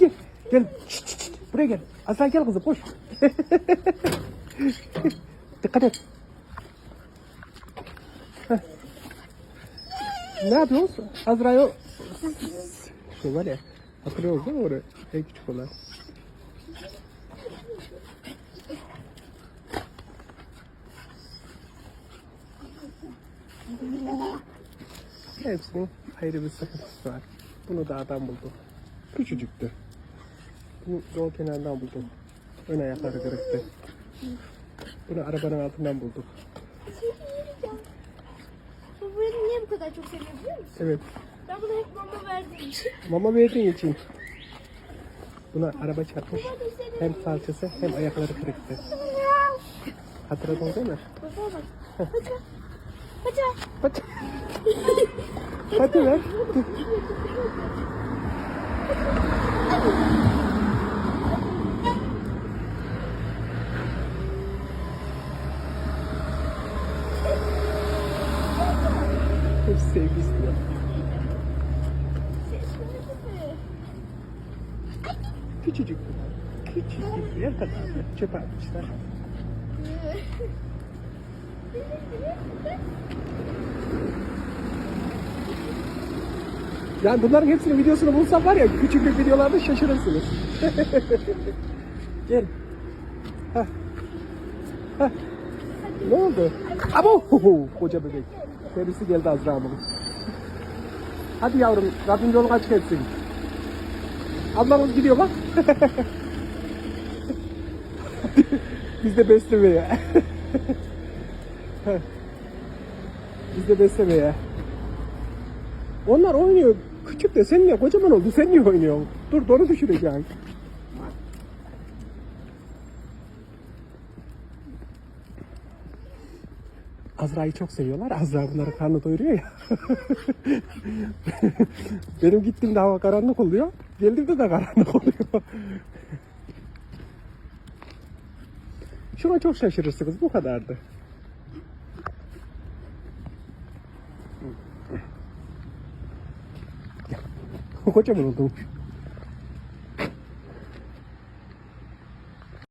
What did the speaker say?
gel. Gel. Şşt, şşt. Buraya gel. Azra gel kızım koş. Dikkat et. Heh. ne yapıyorsun? Azra'yı şu var ya hatırlıyoruz değil mi oraya? En küçük olan. Hepsinin ayrı bir sıkıntısı var. Bunu da adam buldu. Küçücüktü. Bunu yol kenarından buldum. Ön ayakları kırıktı. Bunu arabanın altından bulduk. Bu beni niye bu kadar çok seviyor biliyor musun? Evet. Ben buna hep mama verdiğim için. Mama verdiğin için. Buna araba çarpmış. Hem salçası hem ayakları kırıktı. Hatırladın değil mi? Paça. Paça. Hadi. Hadi ver. Hep sevgi istiyor. Küçücük. Küçücük bir yer kadar. Çöpe atmışlar. Yani bunların hepsinin videosunu bulsam var ya küçük videolarda şaşırırsınız. Gel. Ne oldu? Abo! Koca bebek. Serisi geldi Azra'nın. Hadi yavrum, Rabbim yolunu açık etsin. Ablamız gidiyor bak. Biz de beslemeye. Biz de beslemeye. Onlar oynuyor. Küçük de sen niye kocaman oldu? Sen niye oynuyorsun? Dur doğru düşüreceksin. Azra'yı çok seviyorlar. Azra bunları karnı doyuruyor ya. Benim gittiğimde hava karanlık oluyor. Geldiğimde de karanlık oluyor. Şuna çok şaşırırsınız. Bu kadardı. こっちはもう6